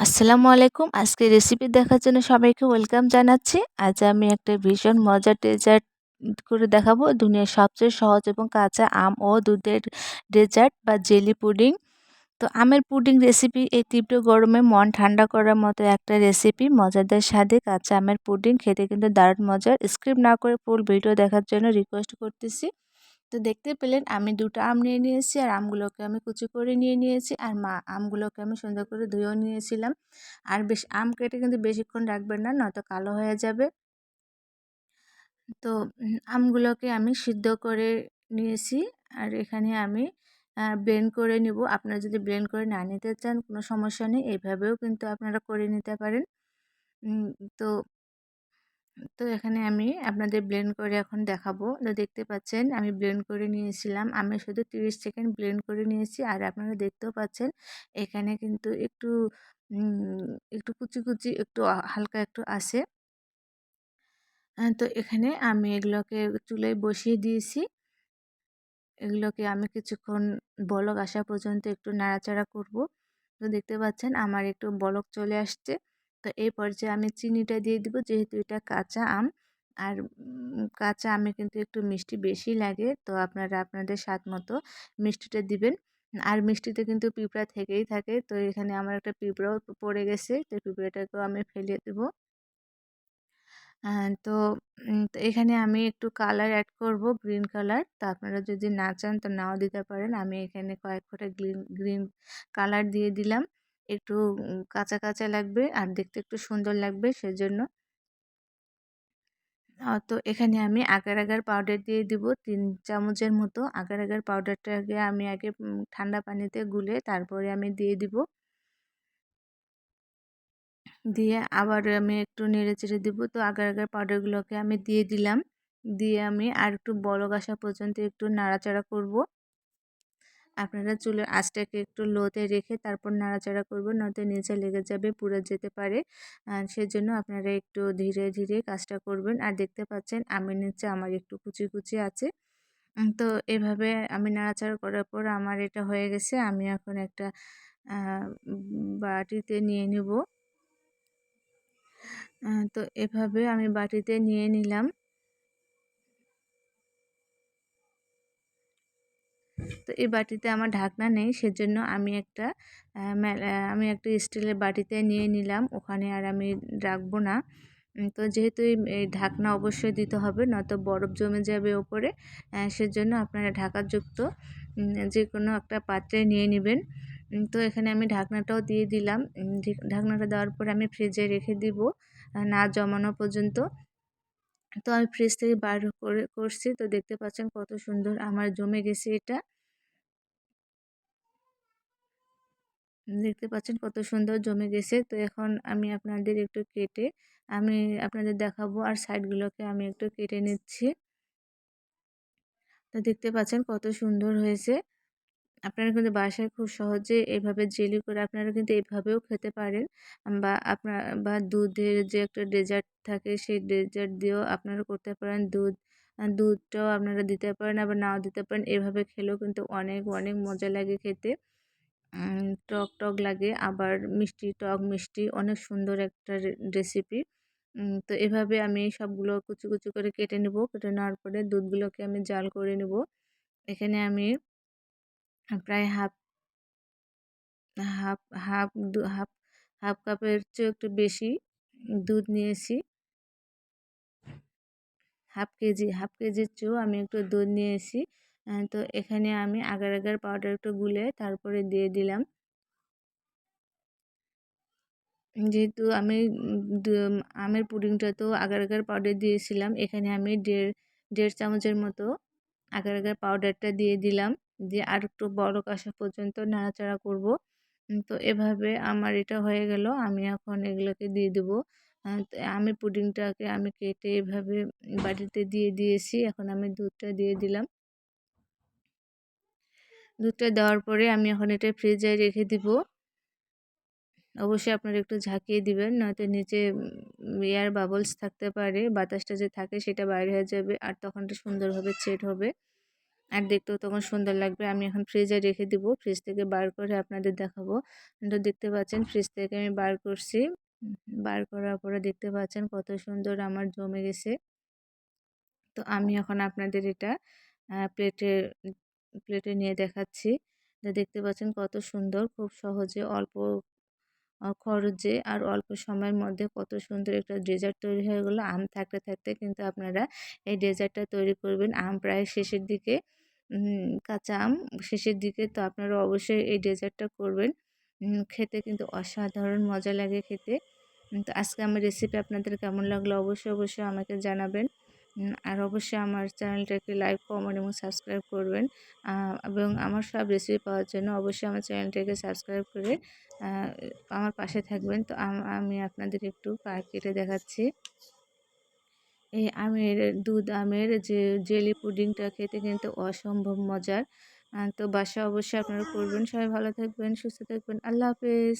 আসসালামু আলাইকুম। আজকে রেসিপি দেখার জন্য সবাইকে ওয়েলকাম জানাচ্ছি। আজ আমি একটা ভীষণ মজার ডেজার্ট করে দেখাবো। দুনিয়ার সবচেয়ে সহজ এবং কাঁচা আম ও দুধের ডেজার্ট বা জেলি পুডিং তো আমের পুডিং রেসিপি এই তীব্র গরমে মন ঠান্ডা করার মতো একটা রেসিপি মজাদার স্বাদে কাঁচা আমের পুডিং খেতে কিন্তু দারুণ মজার। স্ক্রিপ না করে ফুল ভিডিও দেখার জন্য রিকোয়েস্ট করতেছি। তো দেখতে পেলেন আমি দুটো আম নিয়ে নিয়েছি, আর আমগুলোকে আমি কুচি করে নিয়ে নিয়েছি, আর মা আমগুলোকে আমি সুন্দর করে ধুয়েও নিয়েছিলাম। আর বেশ আম কেটে কিন্তু বেশিক্ষণ রাখবেন না, নয়তো কালো হয়ে যাবে। তো আমগুলোকে আমি সিদ্ধ করে নিয়েছি, আর এখানে আমি ব্লেন্ড করে নিব। আপনারা যদি ব্লেন্ড করে না নিতে চান, কোনো সমস্যা নেই, এইভাবেও কিন্তু আপনারা করে নিতে পারেন। তো তো এখানে আমি আপনাদের ব্লেন্ড করে এখন দেখাবো। তো দেখতে পাচ্ছেন, আমি ব্লেন্ড করে নিয়েছিলাম। আমি শুধু 30 সেকেন্ড ব্লেন্ড করে নিয়েছি আর আপনারা দেখতেও পাচ্ছেন, এখানে কিন্তু একটু একটু কুচি কুচি, একটু হালকা একটু আছে। তো এখানে আমি এগুলোকে চুলায় বসিয়ে দিয়েছি। এগুলোকে আমি কিছুক্ষণ বলক আসা পর্যন্ত একটু নাড়াচাড়া করব। তো দেখতে পাচ্ছেন, আমার একটু বলক চলে আসছে। তো এই পর্যায়ে আমি চিনিটা দিয়ে দিব। যেহেতু এটা কাঁচা আম, আর কাঁচা আমে কিন্তু একটু মিষ্টি বেশি লাগে, তো আপনারা আপনাদের স্বাদ মতো মিষ্টিটা দিবেন। আর মিষ্টিতে কিন্তু পিঁপড়া থেকেই থাকে, তো এখানে আমার একটা পিঁপড়াও পড়ে গেছে, তো পিঁপড়াটাকেও আমি ফেলে দেবো। তো এখানে আমি একটু কালার অ্যাড করব, গ্রিন কালার। তো আপনারা যদি না চান, তো নাও দিতে পারেন। আমি এখানে কয়েক ফোঁটা গ্রিন গ্রিন কালার দিয়ে দিলাম। একটু কাঁচা কাঁচা লাগবে আর দেখতে একটু সুন্দর লাগবে সেজন্য। তো এখানে আমি আগার আগার পাউডার দিয়ে দিব তিন চামচের মতো। আগার আগার পাউডারটাকে আমি আগে ঠান্ডা পানিতে গুলে তারপরে আমি দিয়ে দিব। দিয়ে আবার আমি একটু নেড়ে চেড়ে দেবো। তো আগার আগার পাউডারগুলোকে আমি দিয়ে দিলাম। দিয়ে আমি আর একটু বড় আসা পর্যন্ত একটু নাড়াচাড়া করব। আপনারা চুলের আঁচটাকে একটু লোতে রেখে তারপর নাড়াচাড়া করবেন, নয়তো নিচে লেগে যাবে, পুড়ে যেতে পারে। সেজন্য আপনারা একটু ধীরে ধীরে কাজটা করবেন। আর দেখতে পাচ্ছেন আমি নিচে আমার একটু কুচি কুচি আছে। তো এভাবে আমি নাড়াচাড়া করার পর আমার এটা হয়ে গেছে। আমি এখন একটা বাটিতে নিয়ে নেব। তো এভাবে আমি বাটিতে নিয়ে নিলাম। তো এই বাটিতে আমার ঢাকনা নেই, সেজন্য আমি একটা আমি একটা স্টিলের বাটিতে নিয়ে নিলাম, ওখানে আর আমি রাখব না। তো যেহেতু এই ঢাকনা অবশ্যই দিতে হবে, নয়তো বরফ জমে যাবে ওপরে সেজন্য আপনারা ঢাকাযুক্ত যে কোনো একটা পাত্রে নিয়ে নেবেন। তো এখানে আমি ঢাকনাটাও দিয়ে দিলাম। ঢাকনাটা দেওয়ার পর আমি ফ্রিজে রেখে দিব না জমানো পর্যন্ত। তো আমি ফ্রিজ থেকে বার করে, করছি, তো দেখতে পাচ্ছেন কত সুন্দর আমার জমে গেছে এটা। দেখতে পাচ্ছেন কত সুন্দর জমে গেছে। তো এখন আমি আপনাদের একটু কেটে, আমি আপনাদের দেখাবো আর সাইডগুলোকে আমি একটু কেটে নিচ্ছি। তো দেখতে পাচ্ছেন কত সুন্দর হয়েছে। আপনারা কিন্তু বাসায় খুব সহজে এভাবে জেলি করে আপনারা কিন্তু এভাবেও খেতে পারেন। বা আপনার, বা দুধের যে একটা ডেজার্ট থাকে সেই ডেজার্ট দিয়েও আপনারা করতে পারেন। দুধ, দুধটাও আপনারা দিতে পারেন, আবার নাও দিতে পারেন। এভাবে খেলেও কিন্তু অনেক অনেক মজা লাগে খেতে। টক টক লাগে। আবার মিষ্টি টক মিষ্টি অনেক সুন্দর একটা রেসিপি তো এভাবে আমি সবগুলো কুচি কুচি করে কেটে নেব। কেটে নেওয়ার পরে দুধগুলোকে আমি জাল করে নেব। এখানে আমি প্রায় half half half half half কাপের চেয়ে একটু বেশি দুধ নিয়েছি। হাফ কেজি, হাফ কেজির চেয়েও আমি একটু দুধ নিয়েছি। তো এখানে আমি আগার আগার পাউডার একটু গুলে তারপরে দিয়ে দিলাম। যেহেতু আমি আমের পুডিংটা তো আগার আগার পাউডার দিয়েছিলাম, এখানে আমি দেড় দেড় চামচের মতো আগার আগার পাউডারটা দিয়ে দিলাম, দিয়ে আর একটু বড় আসা পর্যন্ত নাড়াচাড়া করব। তো এভাবে আমার এটা হয়ে গেল, আমি এখন এগুলোকে দিয়ে দেবো। আমি পুডিংটাকে আমি কেটে এভাবে বাটিতে দিয়ে দিয়েছি, এখন আমি দুধটা দিয়ে দিলাম। দুধটা দেওয়ার পরে আমি এখন এটা ফ্রিজে রেখে দিব। অবশ্যই আপনারা একটু ঝাঁকিয়ে দিবেন, নয়তো নিচে এয়ার বাবলস থাকতে পারে, বাতাসটা যে থাকে সেটা বাইরে হয়ে যাবে আর তখন সুন্দরভাবে সেট হবে। আর দেখতেও তখন সুন্দর লাগবে। আমি এখন ফ্রিজে রেখে দিব ফ্রিজ থেকে বার করে আপনাদের দেখাবো। তো দেখতে পাচ্ছেন ফ্রিজ থেকে আমি বার করছি। বার করার পরে দেখতে পাচ্ছেন কত সুন্দর আমার জমে গেছে। তো আমি এখন আপনাদের এটা প্লেটে প্লেটে নিয়ে দেখাচ্ছি। দেখতে পাচ্ছেন কত সুন্দর, খুব সহজে অল্প খরচে আর অল্প সময়ের মধ্যে কত সুন্দর একটা ডেজার্ট তৈরি হয়ে গেলো। আম থাকতে থাকতে কিন্তু আপনারা এই ডেজার্টটা তৈরি করবেন। আম প্রায় শেষের দিকে কাঁচা আম শেষের দিকে তো আপনারা অবশ্যই এই ডেজার্টটা করবেন। খেতে কিন্তু অসাধারণ মজা লাগে খেতে। তো আজকে আমার রেসিপি আপনাদের কেমন লাগল অবশ্যই অবশ্যই আমাকে জানাবেন। আর অবশ্যই আমার চ্যানেলটাকে লাইক কমেন্ট এবং সাবস্ক্রাইব করবেন। এবং আমার সব রেসিপি পাওয়ার জন্য অবশ্যই আমার চ্যানেলটাকে সাবস্ক্রাইব করে আমার পাশে থাকবেন। তো আমি আপনাদের একটু কেটে দেখাচ্ছি। এই আমের দুধ, আমের যে জেলি পুডিংটা খেতে কিন্তু অসম্ভব মজার। তো বাসা অবশ্যই আপনারা করবেন। সবাই ভালো থাকবেন, সুস্থ থাকবেন। আল্লাহ হাফেজ।